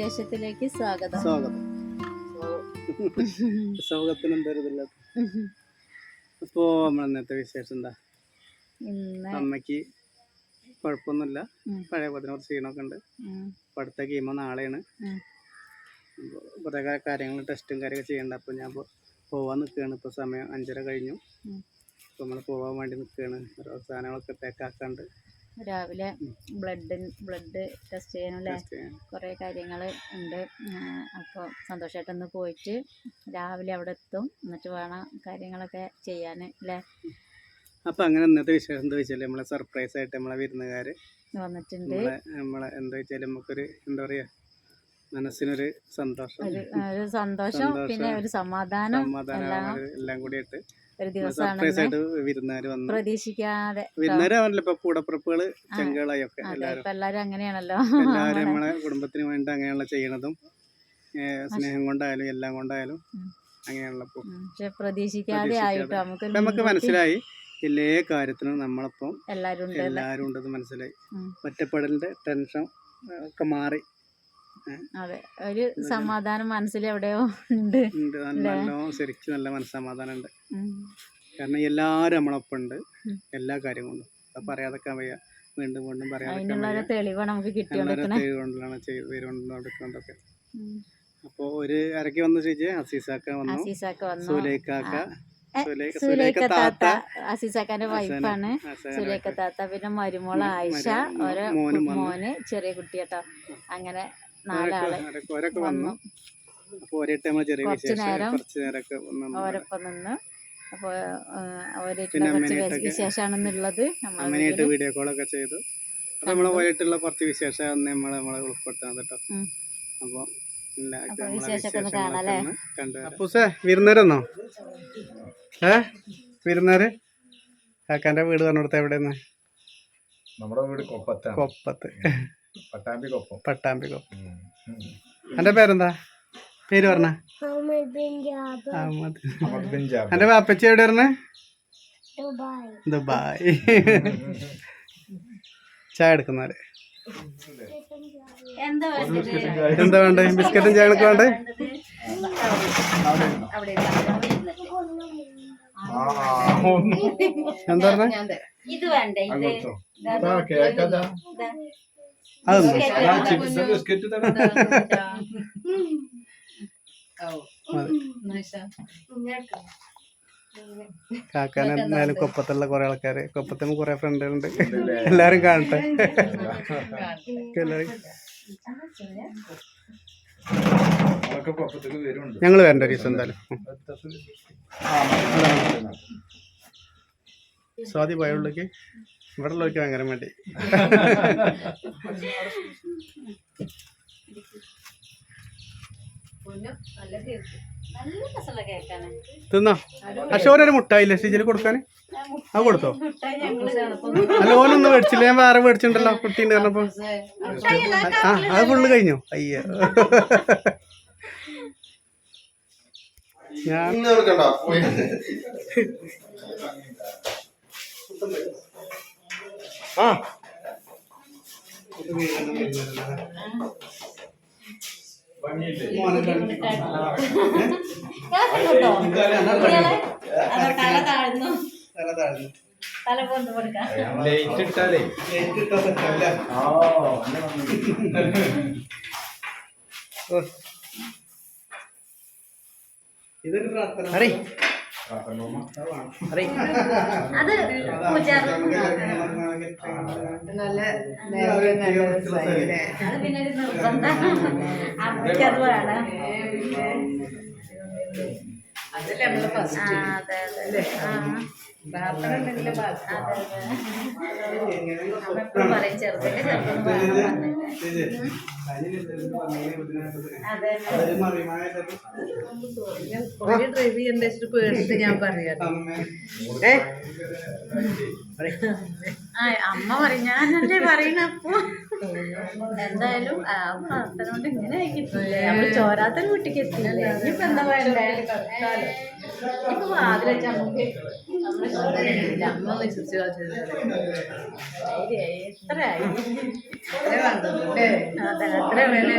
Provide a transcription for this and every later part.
വിശേഷത്തിലേക്ക് സ്വാഗതം. സ്വാഗതം. സ്വാഗതത്തിന് എന്തരുതില്ല ഇപ്പോ നമ്മൾ ഇന്നത്തെ വിശേഷം എന്താ? അമ്മയ്ക്ക് കുഴപ്പമൊന്നുമില്ല. പഴയ പതിനോ കുറച്ച് ക്ഷീണമൊക്കെ ഉണ്ട്. അടുത്ത കീമോ നാളെയാണ്. കുറേ കാര്യങ്ങൾ ടെസ്റ്റും കാര്യമൊക്കെ ചെയ്യണ്ട. അപ്പോൾ ഞാൻ പോവാൻ നിൽക്കുകയാണ്. ഇപ്പോൾ സമയം അഞ്ചര കഴിഞ്ഞു. അപ്പോൾ നമ്മൾ പോകാൻ വേണ്ടി നിൽക്കുകയാണ്. ഓരോ സാധനങ്ങളൊക്കെ പാക്കാക്കാണ്ട് രാവിലെ ബ്ലഡ് ബ്ലഡ് ടെസ്റ്റ് ചെയ്യാനുള്ള കുറേ കാര്യങ്ങൾ ഉണ്ട്. അപ്പോൾ സന്തോഷമായിട്ടൊന്ന് പോയിട്ട് രാവിലെ അവിടെ എത്തും. എന്നിട്ട് വേണം കാര്യങ്ങളൊക്കെ ചെയ്യാൻ അല്ലേ? അപ്പോൾ അങ്ങനെ ഇന്നത്തെ വിശേഷം എന്താ വെച്ചാൽ നമ്മളെ സർപ്രൈസ് ആയിട്ട് നമ്മളെ വിരുന്നുകാർ വന്നിട്ടുണ്ട്. നമ്മളെ എന്താ വെച്ചാൽ നമുക്കൊരു എന്താ പറയുക മനസ്സിനൊരു സന്തോഷം. ഒരു സന്തോഷം പിന്നെ ഒരു സമാധാനം. എല്ലാം. കൂടി കൂടിയിട്ട് ഒരു ദിവസമാണ് പ്രതീക്ഷിക്കാതെ കൂടപ്പിറപ്പുകൾ ചെങ്കളായി എല്ലാവരും എല്ലാരും. അങ്ങനെയാണല്ലോ. എല്ലാവരും നമ്മളെ കുടുംബത്തിന് വേണ്ടി അങ്ങനെയുള്ള ചെയ്യണതും. സ്നേഹം കൊണ്ടായാലും എല്ലാം കൊണ്ടായാലും ഉം, പക്ഷെ പ്രതീക്ഷിക്കാതെ ആയിട്ടോ. നമുക്ക് നമുക്ക് മനസ്സിലായി എല്ലാ കാര്യത്തിനും നമ്മളിപ്പം എല്ലാരും ഉണ്ട് എല്ലാവരും ഉണ്ടെന്ന് മനസ്സിലായി. ഒറ്റപ്പെടലിന്റെ ടെൻഷൻ ഒക്കെ മാറി. അതെ. ഒരു സമാധാനം മനസ്സിൽ എവിടെയോ ഉണ്ട്. ഉണ്ട്. നല്ല നല്ലോണം ശരിക്കും നല്ല മനസ്സമാധാനം ഉണ്ട് കാരണം എല്ലാവരും നമ്മളൊപ്പം ഉണ്ട് എല്ലാ കാര്യം കൊണ്ടും അത് പറയാതൊക്കെ വയ്യ. വീണ്ടും വീണ്ടും പറയാതൊക്കെ വയ്യ. തെളിവ് നമുക്ക് ചെയ്തുകൊണ്ടാണ് ചെയ്തുകൊണ്ടൊക്കെ അപ്പോൾ ഒരു ഇറക്കി വന്ന ചേച്ചി. അസീസാക്ക വന്നു. സുലേഖാക്ക. സുലൈഖ താത്ത. അസീസാക്കാന്റെ വൈഫാണ്. സുലേഖ താത്ത പിന്നെ മരുമോള ആയിഷ. ഒരു ഓരോ മോനും ചെറിയ കുട്ടിയാട്ടോ. അങ്ങനെ നാലാൾ വന്നു. കുറച്ച് നേരം ഓരൊപ്പം നിന്ന്. അപ്പോൾ അവരായിട്ടുള്ള കുറച്ച് വിശേഷമാണെന്നുള്ളത് വീഡിയോ കോളൊക്കെ ചെയ്തു. കുറച്ച് വിശേഷം നമ്മൾ നമ്മളെ ഉൾപ്പെടുത്താൻ കേട്ടോ. അപ്പോൾ? അപ്പൂസേ വിരുന്നേരെന്നോ? ഏ? വിരുന്നേര്? കാക്കാന്റെ വീട് പറഞ്ഞിടത്ത് എവിടെയെന്ന് നമ്മുടെ വീട് കൊപ്പത്താണ്. കൊപ്പത്ത്. പട്ടാമ്പി കൊപ്പം പട്ടാമ്പി കൊപ്പം എന്റെ പേരെന്താ? പേര് പറഞ്ഞ. എന്റെ വാപ്പച്ചി എവിടെ പറഞ്ഞ? ദുബായ്. ചായ എടുക്കുന്നവര്. എന്താ എന്താ വേണ്ടേ ബിസ്ക്കറ്റും ചായ എടുക്ക വേണ്ടേ എന്താ പറഞ്ഞേ? ഇത് വേണ്ടേ? കാക്കാൻ എന്തായാലും കൊപ്പത്തുള്ള കുറെ ആൾക്കാര്. കൊപ്പത്തിന് കുറെ ഫ്രണ്ടുകളുണ്ട് എല്ലാരും കാണട്ടെ. ഞങ്ങൾ വരണ്ട ഒരു ദിവസം എന്തായാലും. സ്വാതി പോയുള്ളേക്ക് ഇവിടെ ഉള്ളവർക്ക് ഭയങ്കര മടി. തിന്നോ? അശോരൊരു മുട്ടായില്ലേ സ്റ്റേജിൽ കൊടുക്കാൻ? അത് കൊടുത്തോ? അല്ല ഓനൊന്നും മേടിച്ചില്ല. ഞാൻ വേറെ മേടിച്ചിട്ടുണ്ടല്ലോ കുട്ടീന്റെ പറഞ്ഞപ്പോ. ആ അത് ഫുള്ള് കഴിഞ്ഞു? അയ്യ. ഞാൻ ആ ലൈറ്റ് ഇട്ടാലേ ആ അങ്ങനെ വന്നു. ഇതൊരു പ്രാർത്ഥന. അത്. പൂജാറ് അത് പിന്നെ ഒരു നിർബന്ധം അമ്മയ്ക്ക് അത് വേണം ആ, അതെ അതെ. ആ. പറയും ചെറുതിന്റെ ചെറുതെന്ന് ഡ്രൈവ് ചെയ്യണ്ട? പേടിച്ച് ഞാൻ പറയാം. ആ അമ്മ പറയും ഞാനല്ലേ പറയണ അപ്പൊ? എന്തായാലും പ്രാർത്ഥന കൊണ്ട് ഇങ്ങനെ ആയി കിട്ടില്ലേ നമ്മൾ ചോരാത്തൊരു കുട്ടിക്ക് എത്തിയില്ലേ? ഇനിയിപ്പോ എന്താ വേണ്ടേ? ഇപ്പൊ വെച്ച് നമുക്ക് നമ്മുടെ സ്വന്തം അമ്മ ചിരിച്ച് കളിച്ചത്. എത്രയായി? അത്ര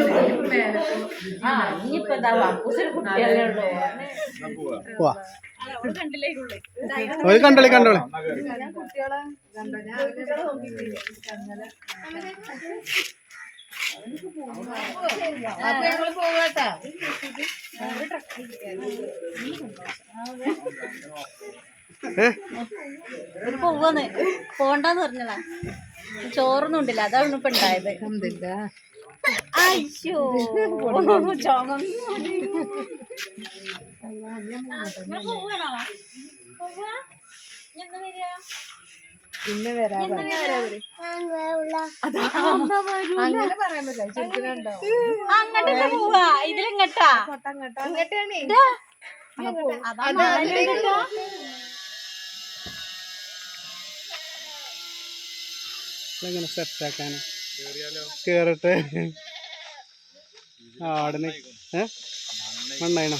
പോ- ആ ഇനിയിപ്പോ എന്താ അപ്പൂസിന് കുട്ടിയല്ലേ ഉള്ളൂ പോവാ ഒരു കണ്ടോളി കണ്ടോളി ഒരു പോവാന്ന് പോണ്ടെന്ന് പറഞ്ഞതാ. ചോറൊന്നും ഉണ്ടില്ല. അതാണ് ഇപ്പൊ ഉണ്ടായത് അയ്യോ. ചോങ്ങ പിന്നെ വരാ അങ്ങനെ പറയാൻ പറ്റില്ല. പോവാ. ഇതിലിങ്ങട്ടാ. എങ്ങനെ സെറ്റാക്കാൻ കേറട്ടെ. ആടിന്. ഏ? മണ്ണായിണോ?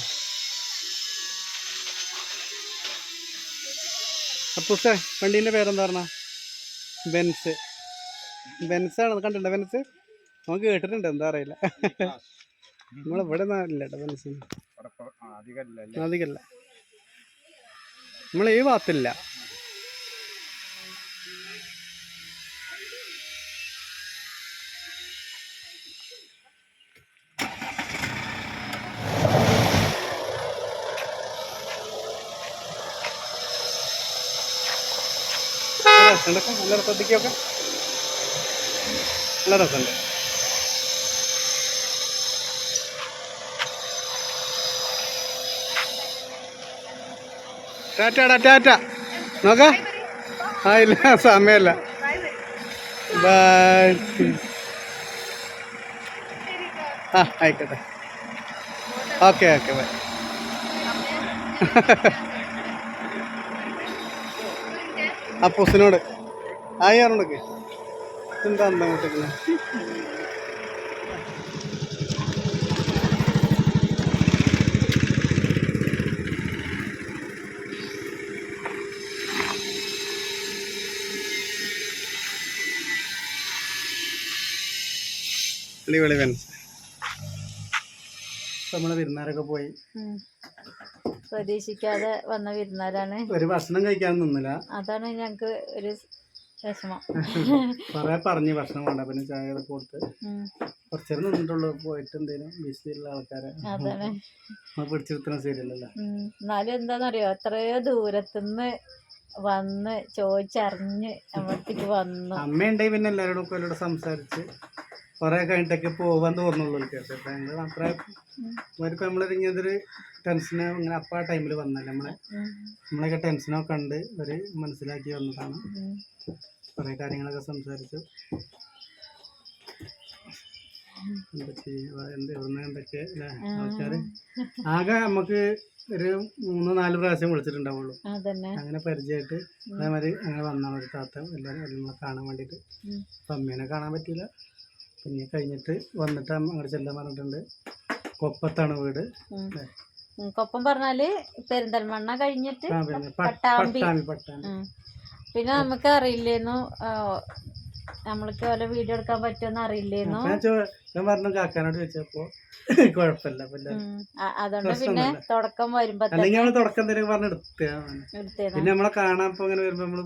അപ്പൂസേ വണ്ടീന്റെ പേരെന്താ പറഞ്ഞ ബെൻസ്. ബെൻസാണ്? കണ്ടിട്ടുണ്ടോ ബെൻസ്? നമുക്ക് കേട്ടിട്ടുണ്ട് എന്താ അറിയില്ല. നമ്മളിവിടെ ഇല്ല കേട്ടോ ബെൻസ്. അധികമല്ല അധികല്ല നമ്മൾ ഈ ഭാഗത്തില്ല. രസമുണ്ട് നല്ല ശ്രദ്ധിക്കൊക്കെ നല്ല രസമുണ്ട്. ടാറ്റാടാ ടാറ്റ. നോക്ക. ആ ഇല്ല സമയമല്ല. ബൈ ആ ആയിക്കോട്ടെ. Okay okay bye. അപ്പൂസിനോട് ആയി ആറുണ്ടൊക്കെ എന്താ എന്താ അങ്ങോട്ടേക്ക് അടിപൊളി പെൻസ് നമ്മളെ വിരുന്നാരൊക്കെ പോയി. പ്രതീക്ഷിക്കാതെ വന്ന വിരുന്നാരാണ്. ഒരു ഭക്ഷണം കഴിക്കാൻ നിന്നില്ല. അതാണ് ഞങ്ങക്ക് ഒരു വിഷമം കൊറേ പറഞ്ഞു ഭക്ഷണം വേണ്ട പിന്നെ ചായ കൊടുത്ത്. കുറച്ചേരം നിന്നിട്ടുള്ളൂ പോയിട്ട് എന്തേലും ബിസിയുള്ള ആൾക്കാരെ. പിടിച്ചിരുത്തുന്ന ശരിയല്ലല്ലോ. എന്നാലും എന്താന്നറിയോ എത്രയോ ദൂരത്തുനിന്ന് വന്ന് ചോദിച്ചറിഞ്ഞ് നമ്മളത്തേക്ക് വന്നു. അമ്മയുണ്ടെങ്കിൽ പിന്നെ എല്ലാവരോടും ഒക്കെ എല്ലാവരോടും സംസാരിച്ച് കുറെ കഴിഞ്ഞിട്ടൊക്കെ പോവാൻ തോന്നുള്ളൂ എനിക്ക് പക്ഷേ ഞങ്ങൾ അത്ര അവർക്ക് നമ്മളിങ്ങനെ ടെൻഷന് ഇങ്ങനെ അപ്പം ആ ടൈമിൽ വന്നല്ലേ നമ്മളെ. നമ്മളൊക്കെ ടെൻഷനൊക്കെ കണ്ട് ഒരു മനസ്സിലാക്കി വന്നതാണ്. കുറെ കാര്യങ്ങളൊക്കെ സംസാരിച്ചു. എന്തൊക്കെ ആൾക്കാർ ആകെ നമുക്ക് ഒരു മൂന്ന് നാല് പ്രാവശ്യം വിളിച്ചിട്ടുണ്ടാവുള്ളൂ. അങ്ങനെ പരിചയമായിട്ട് അതേമാതിരി അങ്ങനെ വന്നാൽ ഒരു താത്ത എല്ലാവരും കാണാൻ വേണ്ടിട്ട്. അമ്മേനെ കാണാൻ പറ്റിയില്ല. പിന്നെ കഴിഞ്ഞിട്ട് വന്നിട്ട് അങ്ങോട്ട് ചെല്ലാൻ പറഞ്ഞിട്ടുണ്ട്. കൊപ്പത്താണ് വീട്. കൊപ്പം പറഞ്ഞാൽ പെരിന്തൽമണ്ണ കഴിഞ്ഞിട്ട് പട്ടാമ്പി. പട്ടാമ്പി പിന്നെ നമുക്ക് അറിയില്ലേന്നു നമ്മൾക്ക് ഓരോ വീഡിയോ എടുക്കാൻ പറ്റുമെന്ന് അറിയില്ലേന്നു? ഞാൻ പറഞ്ഞു കാക്കാനോട് ചോദിച്ചപ്പോ കുഴപ്പമില്ല. അതുകൊണ്ട് പിന്നെ തുടക്കം വരുമ്പോ തന്നെ അല്ലെങ്കിൽ നമ്മൾ തുടക്കം എന്തെങ്കിലും പറഞ്ഞ് എടുത്തതാണ് പിന്നെ നമ്മളെ കാണാൻ അങ്ങനെ വരുമ്പോ നമ്മൾ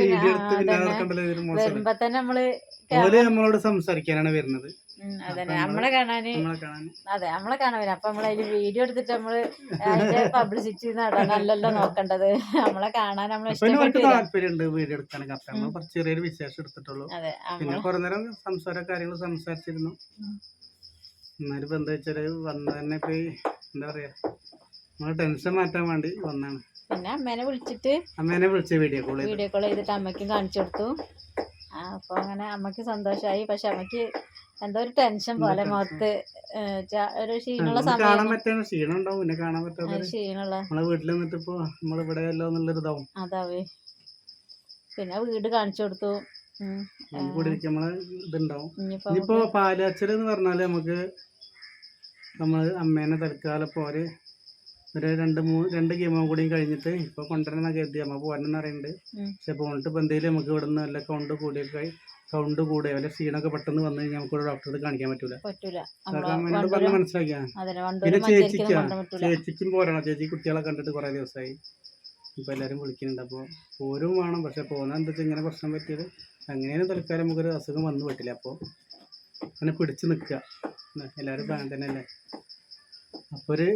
വീഡിയോ എടുത്ത് പിന്നെ വരുമ്പോ തന്നെ നമ്മൾ ഓൽ നമ്മളോട് സംസാരിക്കാനാണ് വരുന്നത്. അതന്നെ. നമ്മളെ കാണാന് നമ്മളെ അതെ നമ്മളെ കാണാൻ വരും. അപ്പൊ നമ്മൾ അതിൽ വീഡിയോ എടുത്തിട്ട് നമ്മൾ അതിന്റെ പബ്ലിസിറ്റി നടനല്ലല്ലോ നോക്കേണ്ടത്. നമ്മളെ കാണാൻ താല്പര്യമുണ്ട് വീഡിയോ എടുക്കാനൊക്കെ അപ്പൊ നമ്മൾ കുറച്ച് ചെറിയൊരു വിശേഷം എടുത്തിട്ടുള്ളൂ. അതെ പിന്നെ കുറെ നേരം സംസാര കാര്യങ്ങൾ സംസാരിച്ചിരുന്നു. എന്നാലും ഇപ്പൊ എന്താ വെച്ചാൽ വന്ന തന്നെ ഇപ്പൊ എന്താ പറയാ നമ്മളെ ടെൻഷൻ മാറ്റാൻ വേണ്ടി വന്നാണ്. പിന്നെ അമ്മേനെ വിളിച്ചിട്ട് അമ്മേനെ വിളിച്ച് വീഡിയോ കോൾ വീഡിയോ കോൾ ചെയ്തിട്ട് അമ്മയ്ക്കും കാണിച്ചു കൊടുത്തു. അപ്പൊ അങ്ങനെ അമ്മയ്ക്ക് സന്തോഷമായി പക്ഷെ അമ്മയ്ക്ക് എന്തോ ഒരു ടെൻഷൻ പോലെ മുഖത്ത് ഒരു ക്ഷീണമുള്ള സമയം ക്ഷീണം ഉണ്ടാവും. പിന്നെ കാണാൻ പറ്റാത്ത ക്ഷീണമുള്ള നമ്മളെ വീട്ടിൽ നിന്നിട്ട് ഇപ്പൊ നമ്മളിവിടെ അല്ലോ എന്നുള്ളൊരു ഇതാവും അതാവേ. പിന്നെ വീട് കാണിച്ചു കൊടുത്തു. ഇനിയിപ്പോ പാലാച്ചൽ എന്ന് പറഞ്ഞാൽ നമുക്ക് നമ്മൾ അമ്മേനെ തൽക്കാലം പോലെ ഒരു രണ്ട് മൂന്ന് രണ്ട് ഗെയിമോ കൂടിയും കഴിഞ്ഞിട്ട് ഇപ്പൊ കൊണ്ടുവരണം കരുതി. അമ്മ പോകാനെന്ന് പറയുന്നുണ്ട്. ഉം. പക്ഷെ പോയിട്ട് ഇപ്പൊ എന്തെങ്കിലും നമുക്ക് ഇവിടെ നിന്ന് വല്ല കൗണ്ട് കൂടിയൊക്കെ കൗണ്ട് കൂടെ വല്ല സീനൊക്കെ പെട്ടെന്ന് വന്നു കഴിഞ്ഞാൽ നമുക്ക് ഡോക്ടറെ കാണിക്കാൻ പറ്റൂല. അമ്മേനോട് പറഞ്ഞ് മനസ്സിലാക്കിയാ? പിന്നെ ചേച്ചിക്കാ? ചേച്ചിക്കും പോരണം ചേച്ചി കുട്ടികളെ കണ്ടിട്ട് കുറേ ദിവസമായി ഇപ്പോൾ എല്ലാരും വിളിക്കുന്നുണ്ട്. അപ്പോൾ പോരും വേണം. പക്ഷെ പോകുന്ന എന്താ വെച്ചാൽ ഇങ്ങനെ പ്രശ്നം പറ്റിയത്? അങ്ങനെയാണ് തൽക്കാലം നമുക്കൊരു അസുഖം വന്നു പറ്റില്ല അപ്പോൾ അങ്ങനെ പിടിച്ച് നിൽക്കുക എല്ലാവരും പ്രായം തന്നെ അല്ലേ അപ്പോൾ ഒരു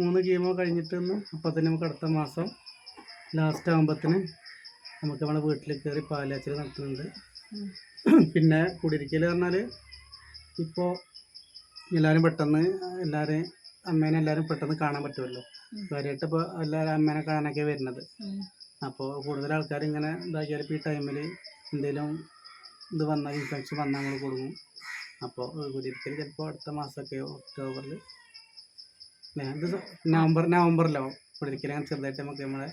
മൂന്ന് കീമോ കഴിഞ്ഞിട്ട് ഒന്ന് അപ്പോൾ തന്നെ നമുക്ക് അടുത്ത മാസം ലാസ്റ്റ് ആകുമ്പത്തിന് നമുക്ക് നമ്മളെ വീട്ടിൽ കയറി പാലാച്ചിൽ നടത്തുന്നുണ്ട്. പിന്നെ കുടിയിരിക്കൽ പറഞ്ഞാൽ ഇപ്പോൾ എല്ലാവരും പെട്ടെന്ന് എല്ലാവരെയും അമ്മേനെ എല്ലാവരും പെട്ടെന്ന് കാണാൻ പറ്റുമല്ലോ. കാര്യമായിട്ട് ഇപ്പോൾ എല്ലാവരും അമ്മേനെ കാണാനൊക്കെ വരുന്നത്. അപ്പോൾ കൂടുതൽ ആൾക്കാർ ഇങ്ങനെ ഇതാക്കിയാൽ ഇപ്പോൾ ഈ ടൈമിൽ എന്തെങ്കിലും ഇത് വന്നാൽ ഇൻഫെക്ഷൻ വന്നാൽ നമ്മൾ കൊടുക്കും അപ്പോൾ കുടിയിരിക്കൽ ചിലപ്പോൾ അടുത്ത മാസമൊക്കെ ഒക്ടോബറിൽ ഇത് നവംബർ നവംബറിലോ കുടിയിരിക്കൽ അങ്ങനെ ചെറുതായിട്ട് നമുക്ക് നമ്മളെ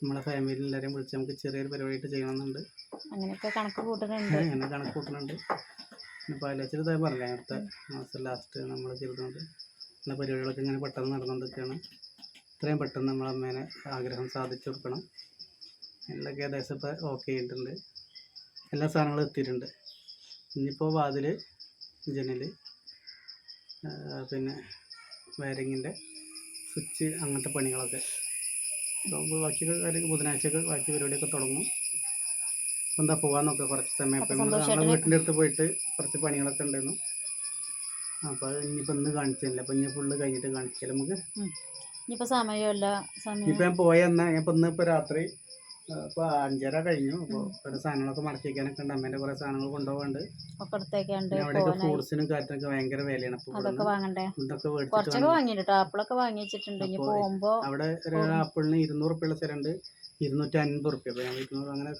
നമ്മളെ ഫാമിലി എല്ലാവരെയും വിളിച്ച് നമുക്ക് ചെറിയൊരു പരിപാടിയായിട്ട് ചെയ്യണമെന്നുണ്ട്. അങ്ങനെയൊക്കെ കണക്ക് കൂട്ടുന്നുണ്ട്. അങ്ങനെ കണക്ക് കൂട്ടുന്നുണ്ട്. പാലാച്ചിൽ ഇതായി പറഞ്ഞില്ലേ അടുത്ത മാസം ലാസ്റ്റ് നമ്മൾ ചെയ്തുകൊണ്ട് അങ്ങനെ പരിപാടികളൊക്കെ ഇങ്ങനെ പെട്ടെന്ന് നടന്നുകൊണ്ടിരിക്കുകയാണ് ഇത്രയും പെട്ടെന്ന് നമ്മളെ അമ്മേനെ ആഗ്രഹം സാധിച്ചു കൊടുക്കണം. എല്ലൊക്കെ ഏകദേശം ഇപ്പോൾ ഓക്കെ ആയിട്ടുണ്ട്. എല്ലാ സാധനങ്ങളും എത്തിയിട്ടുണ്ട്. ഇനിയിപ്പോൾ വാതിൽ ജനൽ പിന്നെ വയറിങ്ങിന്റെ സ്വിച്ച് അങ്ങനത്തെ പണികളൊക്കെ. ബാക്കി കാര്യങ്ങൾ ബുധനാഴ്ചയൊക്കെ ബാക്കി പരിപാടിയൊക്കെ തുടങ്ങും. അപ്പം എന്താ പോകാൻ കുറച്ച് സമയം. അപ്പൊ ഇപ്പം നമ്മളെ വീട്ടിന്റെ അടുത്ത് പോയിട്ട് കുറച്ച് പണികളൊക്കെ ഉണ്ടായിരുന്നു. അപ്പോൾ അത് ഇനിയിപ്പോൾ ഇന്ന് കാണിച്ചില്ല അപ്പോൾ ഇനി ഫുള്ള് കഴിഞ്ഞിട്ട് കാണിക്കാം നമുക്ക്. ഇനിയിപ്പോൾ സമയമല്ല. സമയം ഇപ്പം ഞാൻ പോയ ഞാൻ ഇപ്പം ഇന്നിപ്പോൾ രാത്രി ഇപ്പോൾ അഞ്ചര കഴിഞ്ഞു. അപ്പോൾ കുറേ സാധനങ്ങളൊക്കെ മടക്കി വയ്ക്കാനൊക്കെ ഉണ്ട്. അമ്മേന്റെ കുറേ സാധനങ്ങൾ കൊണ്ടുപോകാണ്ട് അവിടെയൊക്കെ ഫ്രൂട്ട്സിനും കാര്യത്തിനൊക്കെ ഭയങ്കര വിലയാണ്. അതൊക്കെ വാങ്ങണ്ടേ? ഇതൊക്കെ കുറച്ചൊക്കെ. വാങ്ങിയിട്ടോ ആപ്പിളൊക്കെ വാങ്ങി വെച്ചിട്ടുണ്ട്. ഇനി അപ്പൊ അവിടെ ഒരു ആപ്പിളിന് ഇരുന്നൂറ് റുപ്യുള്ള സ്ഥലമുണ്ട്. ഇരുന്നൂറ്റി അൻപത് റുപ്യ. അപ്പോൾ ഞങ്ങൾ ഇരുന്നൂറ് അങ്ങനെ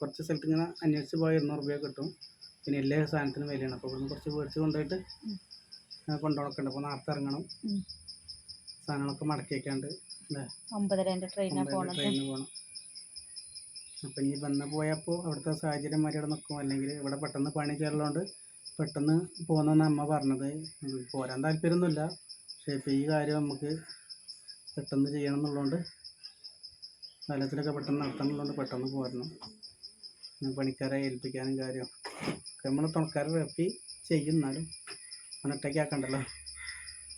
കുറച്ച് സ്ഥലത്ത് ഇങ്ങനെ അന്വേഷിച്ച് പോയാൽ ഇരുന്നൂറ് റുപ്യ കിട്ടും. പിന്നെ എല്ലാ സാധനത്തിനും വിലയാണ്. അപ്പോൾ ഇവിടുന്ന് കുറച്ച് മേടിച്ച് കൊണ്ടുപോയിട്ട്. കൊണ്ടുപോകണൊക്കെ അപ്പോൾ നേരത്തെ ഇറങ്ങണം. സാധനങ്ങളൊക്കെ മടക്കി വയ്ക്കാണ്ട് ഒമ്പതര ട്രെയിനിന് പോകണം അപ്പം ഇനി വന്ന് പോയപ്പോൾ അവിടുത്തെ സാഹചര്യം മാറി അവിടെ നിൽക്കും. അല്ലെങ്കിൽ ഇവിടെ പെട്ടെന്ന് പണി ചേർന്നതുകൊണ്ട് പെട്ടെന്ന് പോകുന്നെന്ന് അമ്മ പറഞ്ഞത്. പോരാൻ താല്പര്യമൊന്നുമില്ല. പക്ഷേ ഇപ്പോൾ ഈ കാര്യം നമുക്ക് പെട്ടെന്ന് ചെയ്യണം എന്നുള്ളതുകൊണ്ട് കാലത്തിലൊക്കെ പെട്ടെന്ന് നടത്തണമെന്നുള്ളത് പെട്ടെന്ന് പോരണം. പണിക്കാരെ ഏൽപ്പിക്കാനും കാര്യം നമ്മൾ തുണക്കാരെ വെപ്പി ചെയ്യുന്നാലും ഒന്നൊറ്റയ്ക്ക് ആക്കണ്ടല്ലോ.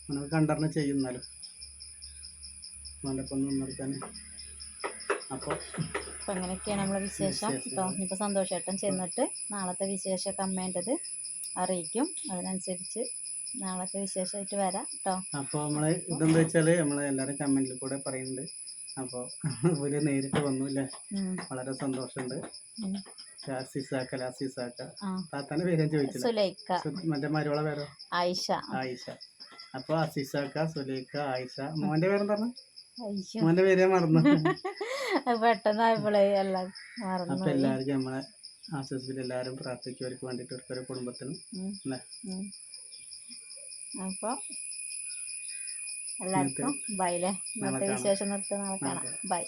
അവനൊക്കെ കണ്ടറിഞ്ഞ് ചെയ്യുന്നാലും അവന്റെ ഒപ്പം അപ്പോൾ അപ്പൊ അങ്ങനെയൊക്കെയാണ് നമ്മളെ വിശേഷം. കേട്ടോ ഇനിയിപ്പോ സന്തോഷേട്ടൻ ചെന്നിട്ട് നാളത്തെ വിശേഷമൊക്കെ അമ്മേന്റെത് അറിയിക്കും. അതിനനുസരിച്ച് നാളത്തെ വിശേഷമായിട്ട് വരാം കേട്ടോ അപ്പോൾ നമ്മൾ ഇതെന്താ വെച്ചാൽ നമ്മൾ എല്ലാവരും കമന്റിൽ കൂടെ പറയുന്നുണ്ട്. അപ്പോൾ ഇവർ നേരിട്ട് വന്നു അല്ലേ വളരെ സന്തോഷമുണ്ട്. ലാസിസാക്ക. പേര് ചോദിച്ചില്ല. മറ്റേ മരുവള പേരോ? ആയിഷ. ആയിഷ. അപ്പോൾ അസീസാക്ക സുലൈക്ക ആയിഷ. മോന്റെ പേരെന്താ പറഞ്ഞു മോന്റെ പേര് മറന്നു. പെട്ടെന്നായപ്പോഴേ എല്ലാം മറന്നു അപ്പോൾ എല്ലാവർക്കും നമ്മളെ ആശ്വസിപ്പിൽ എല്ലാവരും പ്രാർത്ഥിക്കും അവർക്ക് വേണ്ടിയിട്ട് ഒരു കുടുംബത്തിനും. അല്ലേ. അപ്പൊ എല്ലാവർക്കും ബൈ അല്ലേ? ഇന്നത്തെ വിശേഷം നിർത്തുന്ന കാണാം. ബൈ.